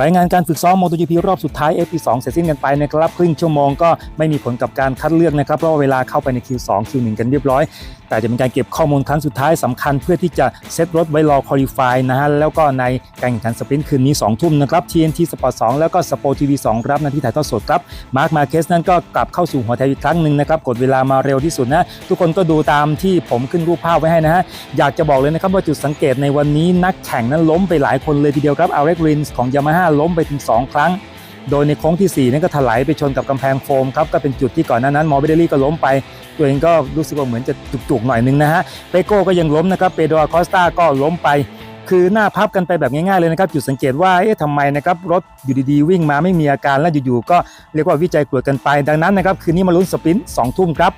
รายงานการฝึกซ้อม MotoGP รอบสุดท้าย FP2 เสร็จสิ้นกันไปนะครับครึ่งชั่วโมงก็ไม่มีผลกับการคัดเลือกนะครับเพราะว่าเวลาเข้าไปใน Q2 Q1 กันเรียบร้อย แต่จะเป็นการเก็บข้อมูลครั้งสุดท้ายสำคัญเพื่อที่จะเซตรถไว้รอคอลี่ฟายนะฮะแล้วก็ในการแข่งขันสปรินต์คืนนี้2ทุ่มนะครับ TNT Sport 2แล้วก็ Sport TV 2 รับหน้าที่ถ่ายทอดสดครับมาร์คมาเคสนั้นก็กลับเข้าสู่หัวแถวอีกครั้งหนึ่งนะครับกดเวลามาเร็วที่สุดนะทุกคนก็ดูตามที่ผมขึ้นรูปภาพไว้ให้นะฮะอยากจะบอกเลยนะครับว่าจุดสังเกตในวันนี้นักแข่งนั้นล้มไปหลายคนเลยทีเดียวครับอาเร็กรินส์ของยามาฮ่าล้มไปถึง 2 ครั้ง โดยในโค้งที่ 4 นั้นก็ถลายไปชนกับกำแพงโฟมครับก็เป็นจุดที่ก่อนหน้านั้นมอร์เบเดลี่ก็ล้มไป ตัวเองก็รู้สึกว่าเหมือนจะจุกๆหน่อยนึงนะฮะเปโก้ก็ยังล้มนะครับเปโดอาคอสตาก็ล้มไปคือหน้าพับกันไปแบบง่ายๆเลยนะครับจุดสังเกตว่าเอ๊ะทำไมนะครับรถอยู่ดีๆวิ่งมาไม่มีอาการแล้วอยู่ๆก็เรียกว่าวิจัยกลวดกันไป ดังนั้นนะครับคืนนี้มาลุ้นสปินต์2ทุ่มครับ